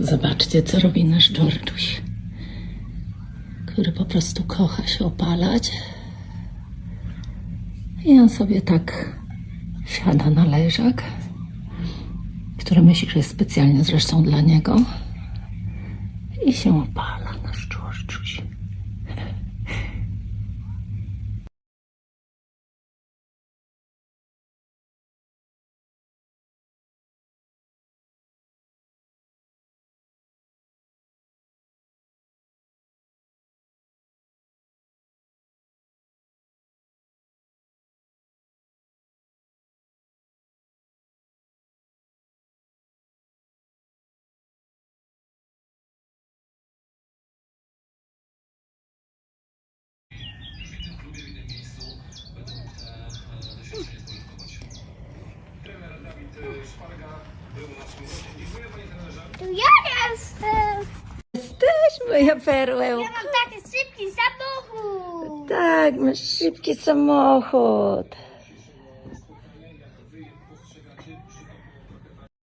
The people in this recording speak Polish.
Zobaczcie, co robi nasz Georgiuś, który po prostu kocha się opalać. I on sobie tak siada na leżak, który myśli, że jest specjalnie zresztą dla niego. I się opala nasz Georgiuś. Tu ja jestem! Jesteś, moja perłełka. Ja mam taki szybki samochód! Tak, masz szybki samochód.